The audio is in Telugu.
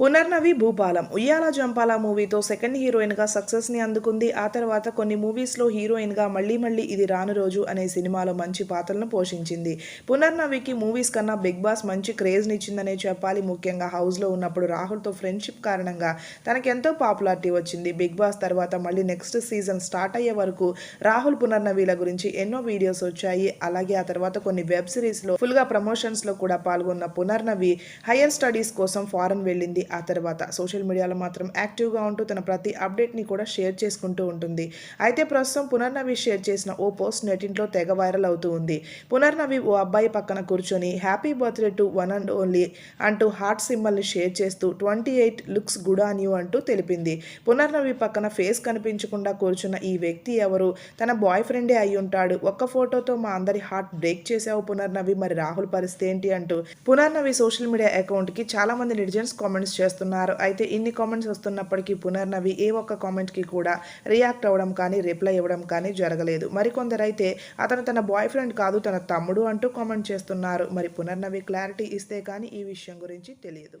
పునర్నవి భూపాలం. ఉయ్యాల జంపాల మూవీతో సెకండ్ హీరోయిన్గా సక్సెస్ని అందుకుంది. ఆ తర్వాత కొన్ని మూవీస్లో హీరోయిన్గా మళ్ళీ మళ్ళీ ఇది రాను రోజు అనే సినిమాలో మంచి పాత్రలను పోషించింది. పునర్నవికి మూవీస్ కన్నా బిగ్ బాస్ మంచి క్రేజ్ని ఇచ్చిందనే చెప్పాలి. ముఖ్యంగా హౌస్లో ఉన్నప్పుడు రాహుల్తో ఫ్రెండ్షిప్ కారణంగా తనకెంతో పాపులారిటీ వచ్చింది. బిగ్ బాస్ తర్వాత మళ్ళీ నెక్స్ట్ సీజన్ స్టార్ట్ అయ్యే వరకు రాహుల్ పునర్నవిల గురించి ఎన్నో వీడియోస్ వచ్చాయి. అలాగే ఆ తర్వాత కొన్ని వెబ్ సిరీస్లో ఫుల్గా ప్రమోషన్స్లో కూడా పాల్గొన్న పునర్నవి హయ్యర్ స్టడీస్ కోసం ఫారెన్ వెళ్ళింది. ఆ తర్వాత సోషల్ మీడియాలో మాత్రం యాక్టివ్గా ఉంటూ తన ప్రతి అప్డేట్ని కూడా షేర్ చేసుకుంటూ ఉంటుంది. అయితే ప్రస్తుతం పునర్నవి షేర్ చేసిన ఓ పోస్ట్ నెటింట్లో తెగ వైరల్ అవుతూ ఉంది. పునర్నవి ఓ అబ్బాయి పక్కన కూర్చొని happy birthday to one and only అంటూ హార్ట్ సింబల్ని షేర్ చేస్తూ twenty eight looks good on you అంటూ తెలిపింది. పునర్నవి పక్కన ఫేస్ కనిపించకుండా కూర్చున్న ఈ వ్యక్తి ఎవరు? తన బాయ్ ఫ్రెండే అయి ఉంటాడు. ఒక్క ఫోటోతో మా అందరి హార్ట్ బ్రేక్ చేసావు పునర్నవి. మరి రాహుల్ పరిస్థితి ఏంటి అంటూ పునర్నవి సోషల్ మీడియా అకౌంట్కి చాలా మంది నెటిజన్స్ కామెంట్స్ చేస్తున్నారు. అయితే ఇన్ని కామెంట్స్ వస్తున్నప్పటికీ పునర్నవి ఏ ఒక్క కామెంట్కి కూడా రియాక్ట్ అవ్వడం కానీ రిప్లై ఇవ్వడం కానీ జరగలేదు. మరికొందరైతే అతను తన బాయ్ ఫ్రెండ్ కాదు తన తమ్ముడు అంటూ కామెంట్ చేస్తున్నారు. మరి పునర్నవి క్లారిటీ ఇస్తే కానీ ఈ విషయం గురించి తెలియదు.